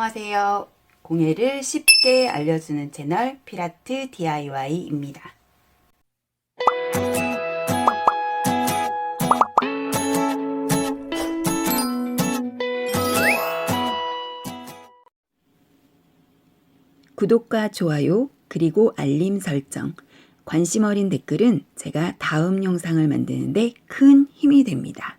안녕하세요. 공예를 쉽게 알려주는 채널 피라트 DIY입니다. 구독과 좋아요, 그리고 알림 설정, 관심 어린 댓글은 제가 다음 영상을 만드는데 큰 힘이 됩니다.